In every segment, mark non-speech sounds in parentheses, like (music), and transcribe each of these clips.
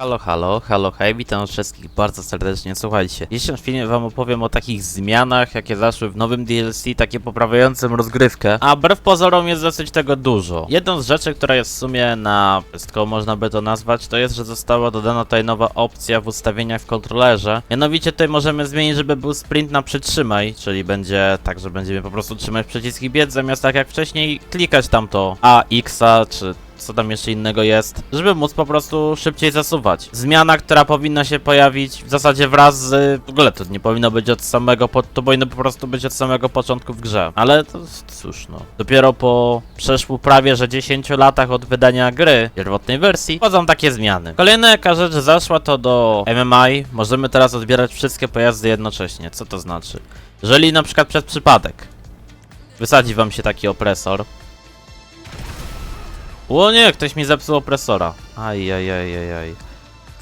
Halo, halo, halo, hej, witam wszystkich bardzo serdecznie. Słuchajcie, w dzisiejszym filmie wam opowiem o takich zmianach, jakie zaszły w nowym DLC, takie poprawiającym rozgrywkę, a wbrew pozorom jest dosyć tego dużo. Jedną z rzeczy, która jest w sumie na wszystko można by to nazwać, to jest, że została dodana tutaj nowa opcja w ustawieniach w kontrolerze. Mianowicie tutaj możemy zmienić, żeby był sprint na przytrzymaj, czyli będzie tak, że będziemy po prostu trzymać przycisk i biec, zamiast tak jak wcześniej klikać tam to A, X, czy co tam jeszcze innego jest, żeby móc po prostu szybciej zasuwać. Zmiana, która powinna się pojawić w zasadzie wraz z... W ogóle to nie powinno być od samego... Po... To powinno po prostu być od samego początku w grze. Ale to cóż no. Dopiero po przeszło prawie, że 10 latach od wydania gry, pierwotnej wersji, wchodzą takie zmiany. Kolejna jaka rzecz zaszła to do MMI. Możemy teraz odbierać wszystkie pojazdy jednocześnie. Co to znaczy? Jeżeli na przykład przez przypadek wysadzi wam się taki opresor, o nie, ktoś mi zepsuł opresora. Aj, aj, aj, aj, aj.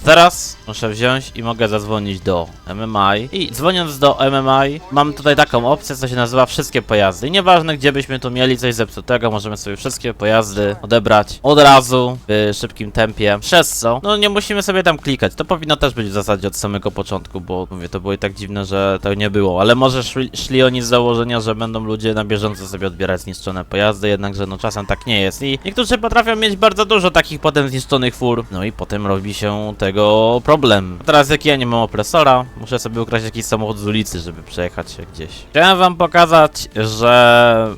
Teraz muszę wziąć i mogę zadzwonić do MMI. I dzwoniąc do MMI, mam tutaj taką opcję, co się nazywa wszystkie pojazdy. I nieważne, gdzie byśmy tu mieli coś zepsutego, możemy sobie wszystkie pojazdy odebrać od razu, w szybkim tempie. Przez co, no nie musimy sobie tam klikać. To powinno też być w zasadzie od samego początku, bo mówię, to było i tak dziwne, że to nie było. Ale może szli, szli oni z założenia, że będą ludzie na bieżąco sobie odbierać zniszczone pojazdy, jednakże no czasem tak nie jest. I niektórzy potrafią mieć bardzo dużo takich potem zniszczonych fur. No i potem robi się tego problem. A teraz jak ja nie mam opresora, muszę sobie ukraść jakiś samochód z ulicy, żeby przejechać się gdzieś. Chciałem wam pokazać, że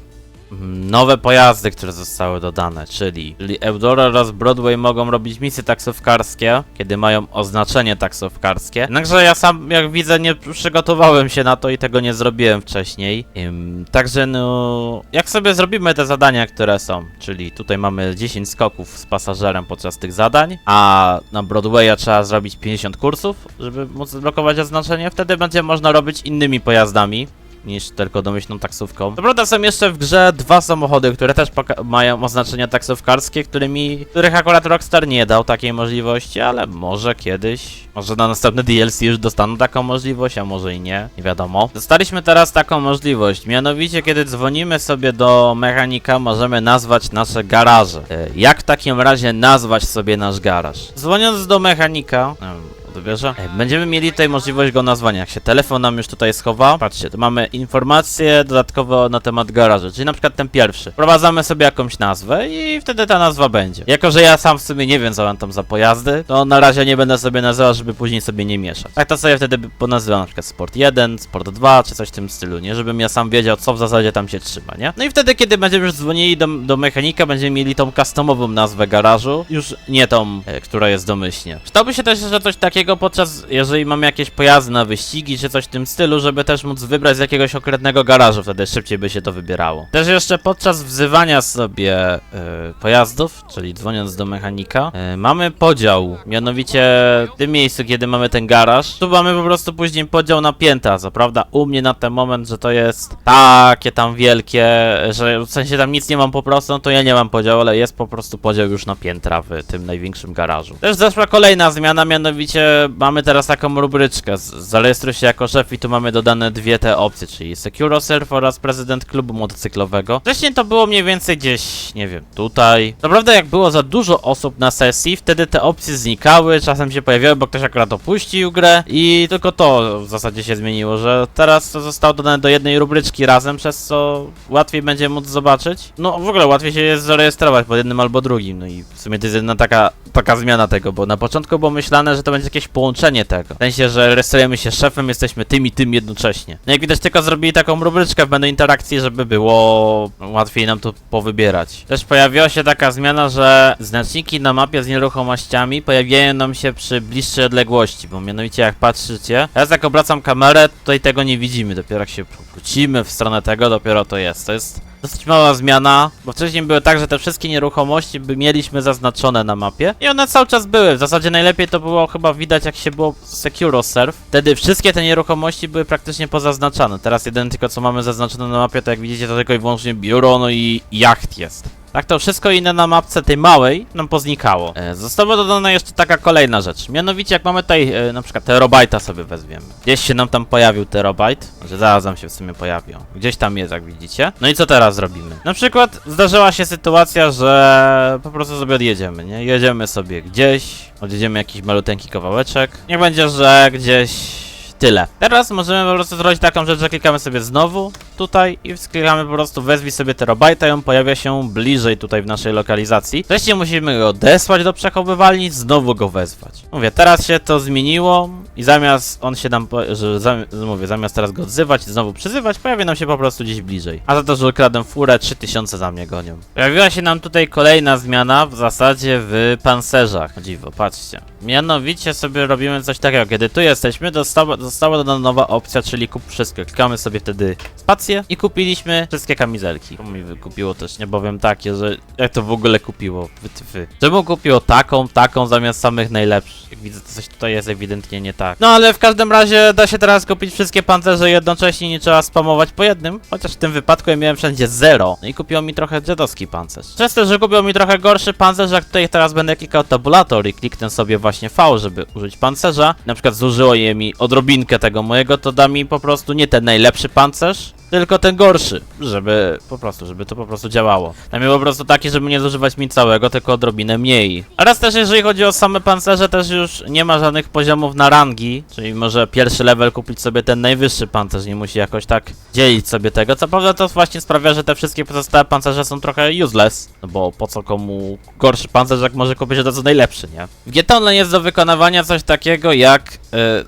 nowe pojazdy, które zostały dodane, czyli, czyli Eudora oraz Broadway mogą robić misje taksówkarskie, kiedy mają oznaczenie taksówkarskie. Jednakże ja sam, jak widzę, nie przygotowałem się na to i tego nie zrobiłem wcześniej. Ym, także no, jak sobie zrobimy te zadania, które są, czyli tutaj mamy 10 skoków z pasażerem podczas tych zadań, a na Broadwaya trzeba zrobić 50 kursów, żeby móc zblokować oznaczenie, wtedy będzie można robić innymi pojazdami niż tylko domyślną taksówką. Co prawda są jeszcze w grze dwa samochody, które też mają oznaczenia taksówkarskie, którymi, których akurat Rockstar nie dał takiej możliwości, ale może kiedyś, może na następne DLC już dostaną taką możliwość, a może i nie, nie wiadomo. Dostaliśmy teraz taką możliwość, mianowicie kiedy dzwonimy sobie do mechanika, możemy nazwać nasze garaże. E, Jak w takim razie nazwać sobie nasz garaż? Dzwoniąc do mechanika, Ej, Będziemy mieli tutaj możliwość go nazwania. Jak się telefon nam już tutaj schowa, patrzcie, to mamy informacje dodatkowe na temat garażu, czyli na przykład ten pierwszy. Wprowadzamy sobie jakąś nazwę i wtedy ta nazwa będzie. Jako, że ja sam w sumie nie wiem, co mam tam za pojazdy, to na razie nie będę sobie nazywał, żeby później sobie nie mieszać. Tak to sobie wtedy ponazywam na przykład Sport 1, Sport 2, czy coś w tym stylu, nie? Żebym ja sam wiedział, co w zasadzie tam się trzyma, nie? No i wtedy, kiedy będziemy już dzwonili do, do mechanika, będziemy mieli tą customową nazwę garażu, już nie tą, e, która jest domyślnie. Przydałoby się też jeszcze coś takiego podczas, jeżeli mamy jakieś pojazdy na wyścigi, czy coś w tym stylu, żeby też móc wybrać z jakiegoś konkretnego garażu, wtedy szybciej by się to wybierało. Też jeszcze podczas wzywania sobie e, pojazdów, czyli dzwoniąc do mechanika, e, mamy podział, mianowicie w tym miejscu, kiedy mamy ten garaż, tu mamy po prostu później podział na piętra, co prawda u mnie na ten moment, że to jest takie tam wielkie, że w sensie tam nic nie mam po prostu, no to ja nie mam podziału, ale jest po prostu podział już na piętra w tym największym garażu. Też zaszła kolejna zmiana, mianowicie mamy teraz taką rubryczkę, zarejestruj się jako szef i tu mamy dodane dwie te opcje, czyli Securosurf oraz prezydent klubu motocyklowego. Wcześniej to było mniej więcej gdzieś, nie wiem, tutaj. Naprawdę jak było za dużo osób na sesji, wtedy te opcje znikały, czasem się pojawiały, bo ktoś akurat opuścił grę i tylko to w zasadzie się zmieniło, że teraz to zostało dodane do jednej rubryczki razem, przez co łatwiej będzie móc zobaczyć. No w ogóle łatwiej się jest zarejestrować pod jednym albo drugim, no i w sumie to jest jedna taka, taka zmiana tego, bo na początku było myślane, że to będzie jakieś połączenie tego. W sensie, że rejestrujemy się szefem, jesteśmy tym i tym jednocześnie. No jak widać tylko zrobili taką rubryczkę w menu interakcji, żeby było łatwiej nam to powybierać. Też pojawiła się taka zmiana, że znaczniki na mapie z nieruchomościami pojawiają nam się przy bliższej odległości, bo mianowicie jak patrzycie, teraz jak obracam kamerę, tutaj tego nie widzimy, dopiero jak się wrócimy w stronę tego, dopiero to jest. To jest dosyć mała zmiana, bo wcześniej było tak, że te wszystkie nieruchomości by mieliśmy zaznaczone na mapie i one cały czas były. W zasadzie najlepiej to było chyba widać jak się było SecuroSurf. Wtedy wszystkie te nieruchomości były praktycznie pozaznaczane. Teraz jeden tylko co mamy zaznaczone na mapie, to jak widzicie to tylko i wyłącznie biuro, no i jacht jest. Tak to wszystko inne na mapce tej małej nam poznikało. E, została dodana jeszcze taka kolejna rzecz. Mianowicie jak mamy tutaj e, na przykład terobajta sobie wezwiemy. Gdzieś się nam tam pojawił terobajt. Że zaraz nam się w sumie pojawił. Gdzieś tam jest jak widzicie. No i co teraz zrobimy? Na przykład zdarzyła się sytuacja, że po prostu sobie odjedziemy, nie? Jedziemy sobie gdzieś, odjedziemy jakiś maluteńki kawałeczek. Niech będzie, że gdzieś tyle. Teraz możemy po prostu zrobić taką rzecz, że klikamy sobie znowu tutaj i klikamy po prostu wezwij sobie terabajta i on pojawia się bliżej tutaj w naszej lokalizacji. Wreszcie musimy go odesłać do przechowywalni, znowu go wezwać. Mówię, teraz się to zmieniło i zamiast on się nam, że zam, mówię, zamiast teraz go odzywać znowu przyzywać, pojawia nam się po prostu gdzieś bliżej. A za to, że ukradłem furę, 3000 za mnie gonią. Pojawiła się nam tutaj kolejna zmiana w zasadzie w pancerzach. Dziwo, patrzcie. Mianowicie sobie robimy coś takiego, kiedy tu jesteśmy, dostała, została dodana nowa opcja, czyli kup wszystko. Klikamy sobie wtedy spację i kupiliśmy wszystkie kamizelki. To mi wykupiło też, nie powiem takie, że jak to w ogóle kupiło, wytyfy. Czemu kupiło taką, taką zamiast samych najlepszych? Jak widzę, to coś tutaj jest ewidentnie nie tak. No ale w każdym razie da się teraz kupić wszystkie pancerze jednocześnie, nie trzeba spamować po jednym, chociaż w tym wypadku ja miałem wszędzie zero. No i kupiło mi trochę dziadowski pancerz. Przez to, że kupił mi trochę gorszy pancerz, jak tutaj teraz będę klikał tabulator i kliknę sobie właśnie V, żeby użyć pancerza, na przykład zużyło je mi odrobinkę tego mojego, to da mi po prostu nie ten najlepszy pancerz, tylko ten gorszy, żeby po prostu, żeby to po prostu działało. Dla mnie po prostu taki, żeby nie zużywać mi całego, tylko odrobinę mniej. Oraz też jeżeli chodzi o same pancerze, też już nie ma żadnych poziomów na rangi, czyli może pierwszy level kupić sobie ten najwyższy pancerz, nie musi jakoś tak dzielić sobie tego. Co prawda to właśnie sprawia, że te wszystkie pozostałe pancerze są trochę useless, no bo po co komu gorszy pancerz, jak może kupić od razu najlepszy, nie? W GTA Online jest do wykonywania coś takiego jak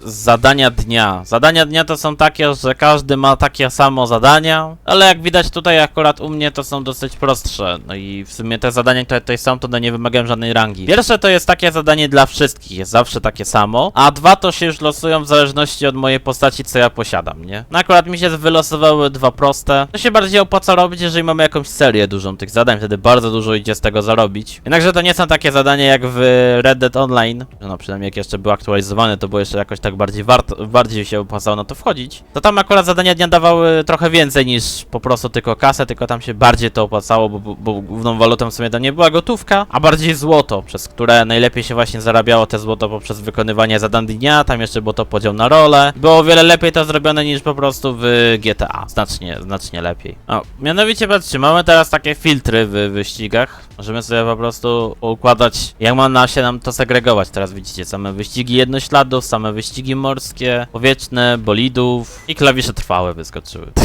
zadania dnia. Zadania dnia to są takie, że każdy ma takie samo zadania, ale jak widać tutaj akurat u mnie to są dosyć prostsze. No i w sumie te zadania, które tutaj są, to one nie wymagają żadnej rangi. Pierwsze to jest takie zadanie dla wszystkich, jest zawsze takie samo, a dwa to się już losują w zależności od mojej postaci, co ja posiadam, nie? No akurat mi się wylosowały dwa proste. To się bardziej opłaca robić, jeżeli mamy jakąś serię dużą tych zadań, wtedy bardzo dużo idzie z tego zarobić. Jednakże to nie są takie zadania jak w Red Dead Online, no przynajmniej jak jeszcze był aktualizowany, to było jeszcze jakoś tak bardziej warto, bardziej się opłacało na to wchodzić. To tam akurat zadania dnia dawały trochę więcej niż po prostu tylko kasę, tylko tam się bardziej to opłacało, bo, bo, bo główną walutą w sumie to nie była gotówka, a bardziej złoto, przez które najlepiej się właśnie zarabiało te złoto poprzez wykonywanie zadań dnia, tam jeszcze było to podział na role. Było o wiele lepiej to zrobione niż po prostu w GTA, znacznie, znacznie lepiej. O, mianowicie patrzcie, mamy teraz takie filtry w wyścigach, możemy sobie po prostu układać, jak ma na się nam to segregować, teraz widzicie, same wyścigi jednośladów, same wyścigi morskie, powietrzne, bolidów i klawisze trwałe wyskoczyły. (laughs)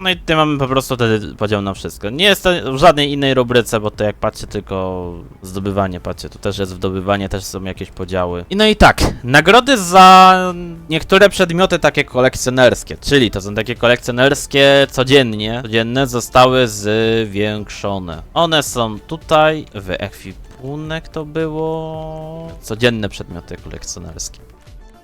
No i tutaj mamy po prostu wtedy podział na wszystko. Nie jest to w żadnej innej rubryce, bo to jak patrzcie tylko zdobywanie, patrzcie, tu też jest zdobywanie, też są jakieś podziały. I no i tak, nagrody za niektóre przedmioty takie kolekcjonerskie, czyli to są takie kolekcjonerskie codziennie, codzienne zostały zwiększone. One są tutaj w ekwipunek to było codzienne przedmioty kolekcjonerskie.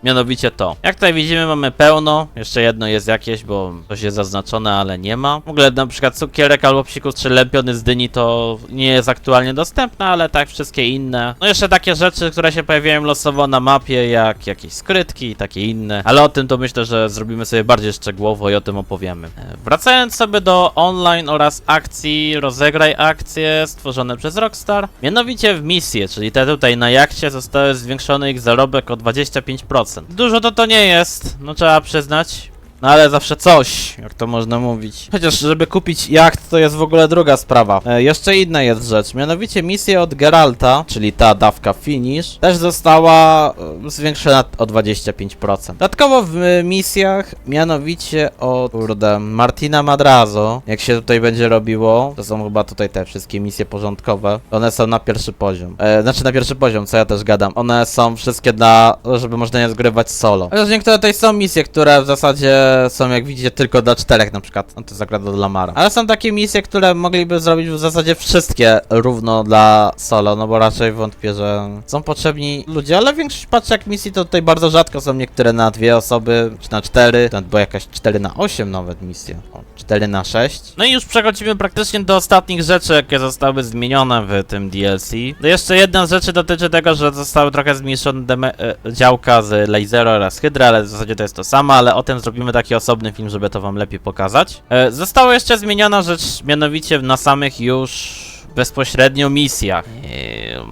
Mianowicie to. Jak tutaj widzimy mamy pełno, jeszcze jedno jest jakieś, bo coś jest zaznaczone, ale nie ma. W ogóle na przykład cukierek albo psikus czy lepiony z dyni to nie jest aktualnie dostępne, ale tak wszystkie inne. No jeszcze takie rzeczy, które się pojawiają losowo na mapie, jak jakieś skrytki i takie inne. Ale o tym to myślę, że zrobimy sobie bardziej szczegółowo i o tym opowiemy. E, Wracając sobie do online oraz akcji, rozegraj akcje stworzone przez Rockstar. Mianowicie w misje, czyli te tutaj na jachcie zostały zwiększony ich zarobek o 25%. Dużo to to nie jest, no trzeba przyznać. No ale zawsze coś, jak to można mówić. Chociaż, żeby kupić jacht, to jest w ogóle druga sprawa. E, jeszcze inna jest rzecz, mianowicie misja od Geralta, czyli ta dawka Finish, też została e, zwiększona o 25%. Dodatkowo w e, misjach, mianowicie od, kurde, Martina Madrazo, jak się tutaj będzie robiło, to są chyba tutaj te wszystkie misje porządkowe, one są na pierwszy poziom. E, znaczy na pierwszy poziom, co ja też gadam. One są wszystkie dla, żeby można je zgrywać solo. Chociaż niektóre tutaj są misje, które w zasadzie są, jak widzicie, tylko dla czterech na przykład. No to akurat dla Lamara. Ale są takie misje, które mogliby zrobić w zasadzie wszystkie równo dla solo, no bo raczej wątpię, że są potrzebni ludzie, ale większość paczek misji to tutaj bardzo rzadko są niektóre na dwie osoby, czy na cztery, nawet była jakaś 4 na 8 nawet misja. O, 4 na 6. No i już przechodzimy praktycznie do ostatnich rzeczy, jakie zostały zmienione w tym DLC. No jeszcze jedna z rzeczy dotyczy tego, że zostały trochę zmniejszone e, działka z Lasera oraz Hydra, ale w zasadzie to jest to samo, ale o tym zrobimy tak taki osobny film, żeby to wam lepiej pokazać. E, została jeszcze zmieniona rzecz, mianowicie na samych już bezpośrednio misjach.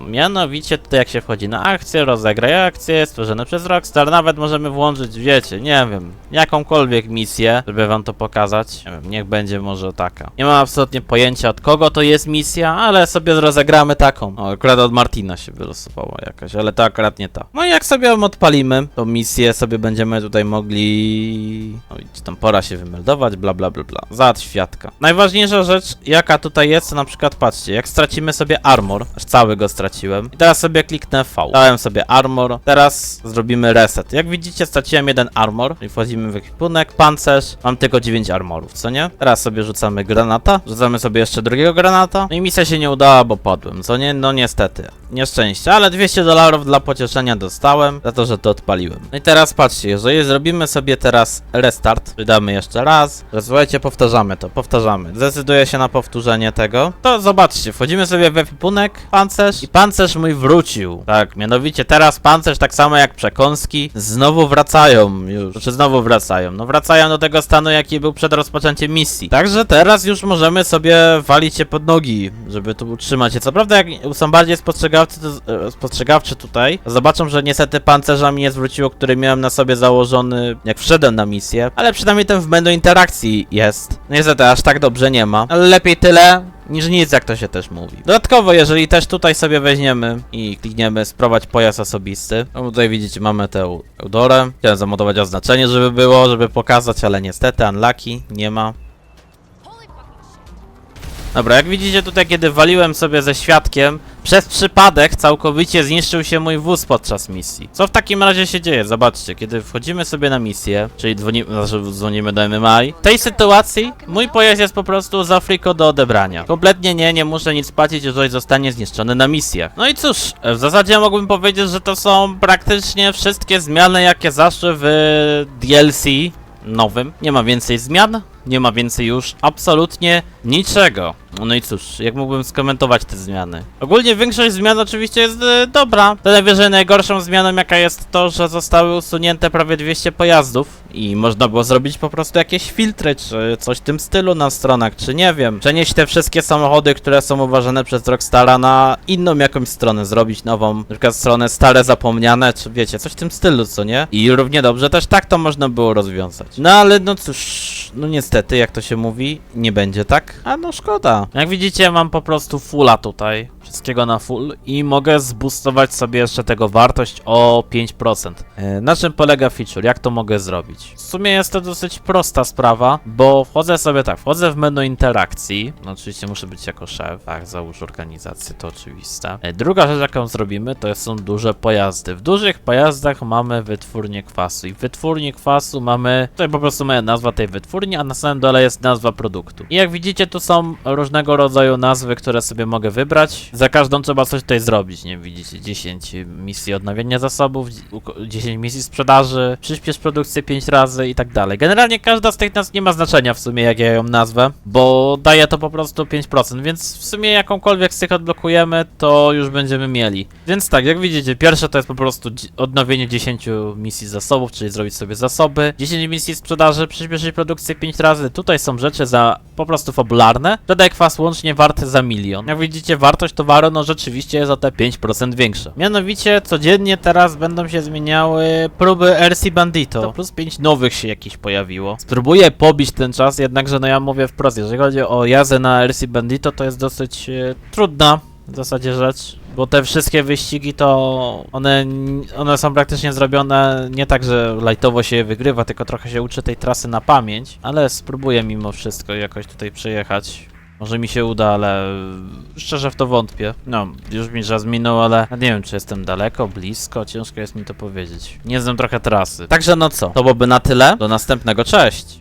Mianowicie tutaj jak się wchodzi na akcję, rozegraj akcję, stworzone przez Rockstar, nawet możemy włączyć, wiecie, nie wiem, jakąkolwiek misję, żeby wam to pokazać. Nie wiem, niech będzie może taka. Nie mam absolutnie pojęcia od kogo to jest misja, ale sobie rozegramy taką. O, akurat od Martina się wylosowała jakaś, ale to akurat nie ta. No i jak sobie ją odpalimy, to misję sobie będziemy tutaj mogli... No widzicie, tam pora się wymeldować, bla bla bla bla. Świadka. Najważniejsza rzecz, jaka tutaj jest, to na przykład patrzcie, jak stracimy sobie armor, aż cały go straciłem, i teraz sobie kliknę V. Dałem sobie armor, teraz zrobimy reset. Jak widzicie, straciłem jeden armor, i wchodzimy w ekwipunek, pancerz, mam tylko 9 armorów, co nie? Teraz sobie rzucamy granata, rzucamy sobie jeszcze drugiego granata, no i misja się nie udała, bo padłem, co nie? No niestety, nieszczęście, ale 200 dolarów dla pocieszenia dostałem, za to, że to odpaliłem. No i teraz patrzcie, jeżeli zrobimy sobie teraz restart, wydamy jeszcze raz, że słuchajcie, powtarzamy to, powtarzamy, zdecyduję się na powtórzenie tego, to zobaczcie, wchodzimy sobie w ekwipunek, pancerz i pancerz mój wrócił. Tak, mianowicie teraz pancerz, tak samo jak przekąski, znowu wracają już, czy znowu wracają, no wracają do tego stanu, jaki był przed rozpoczęciem misji. Także teraz już możemy sobie walić się pod nogi, żeby tu utrzymać się. Co prawda, jak są bardziej spostrzegawcy, to, e, spostrzegawczy tutaj, zobaczą, że niestety pancerza mi nie zwróciło, który miałem na sobie założony, jak wszedłem na misję, ale przynajmniej ten w menu interakcji jest. Niestety, aż tak dobrze nie ma, ale lepiej tyle, niż nic, jak to się też mówi. Dodatkowo, jeżeli też tutaj sobie weźmiemy i klikniemy sprowadź pojazd osobisty, no tutaj widzicie, mamy tę Eudorę. Chciałem zamodować oznaczenie, żeby było, żeby pokazać, ale niestety, unlucky, nie ma. Dobra, jak widzicie tutaj, kiedy waliłem sobie ze świadkiem, przez przypadek całkowicie zniszczył się mój wóz podczas misji. Co w takim razie się dzieje? Zobaczcie, kiedy wchodzimy sobie na misję, czyli dzwoni, znaczy dzwonimy do MMI, w tej sytuacji mój pojazd jest po prostu za friko do odebrania. Kompletnie nie, nie muszę nic płacić, jeżeli zostanie zniszczony na misjach. No i cóż, w zasadzie mógłbym powiedzieć, że to są praktycznie wszystkie zmiany, jakie zaszły w DLC nowym. Nie ma więcej zmian, nie ma więcej już absolutnie niczego. No i cóż, jak mógłbym skomentować te zmiany? Ogólnie większość zmian oczywiście jest e, dobra. To najwyżej najgorszą zmianą jaka jest to, że zostały usunięte prawie 200 pojazdów i można było zrobić po prostu jakieś filtry, czy coś w tym stylu na stronach, czy nie wiem. Przenieść te wszystkie samochody, które są uważane przez Rockstara na inną jakąś stronę, zrobić nową, na przykład stronę stare zapomniane, czy wiecie, coś w tym stylu, co nie? I równie dobrze też tak to można było rozwiązać. No ale no cóż, no niestety, jak to się mówi, nie będzie tak. A no szkoda. Jak widzicie, mam po prostu fulla tutaj. Wszystkiego na full i mogę zboostować sobie jeszcze tego wartość o 5%. E, Na czym polega feature? Jak to mogę zrobić? W sumie jest to dosyć prosta sprawa, bo wchodzę sobie tak, wchodzę w menu interakcji. No oczywiście muszę być jako szef, tak, załóż organizację, to oczywiste. E, Druga rzecz, jaką zrobimy, to są duże pojazdy. W dużych pojazdach mamy wytwórnię kwasu i w wytwórni kwasu mamy, tutaj po prostu moja nazwa tej wytwórni, a na samym dole jest nazwa produktu. I jak widzicie, tu są różnego rodzaju nazwy, które sobie mogę wybrać. Za każdą trzeba coś tutaj zrobić, nie widzicie, 10 misji odnawiania zasobów, 10 misji sprzedaży, przyspiesz produkcję 5 razy i tak dalej. Generalnie każda z tych nazw nie ma znaczenia w sumie, jak ja ją nazwę, bo daje to po prostu 5%, więc w sumie jakąkolwiek z tych odblokujemy, to już będziemy mieli. Więc tak, jak widzicie, pierwsze to jest po prostu odnowienie 10 misji zasobów, czyli zrobić sobie zasoby, 10 misji sprzedaży, przyspieszyć produkcję 5 razy. Tutaj są rzeczy za po prostu fabularne. Dodaj kwas łącznie warty za milion. Jak widzicie, wartość towaru no rzeczywiście jest o te 5% większa. Mianowicie codziennie teraz będą się zmieniały próby RC Bandito. To plus 5 nowych się jakiś pojawiło. Spróbuję pobić ten czas, jednakże no ja mówię wprost, jeżeli chodzi o jazdę na RC Bandito, to jest dosyć e, trudna w zasadzie rzecz. Bo te wszystkie wyścigi to one, one są praktycznie zrobione nie tak, że lightowo się je wygrywa, tylko trochę się uczy tej trasy na pamięć, ale spróbuję mimo wszystko jakoś tutaj przejechać. Może mi się uda, ale szczerze w to wątpię. No, już mi czas minął, ale nie wiem, czy jestem daleko, blisko, ciężko jest mi to powiedzieć. Nie znam trochę trasy. Także no co, to byłoby na tyle. Do następnego, cześć!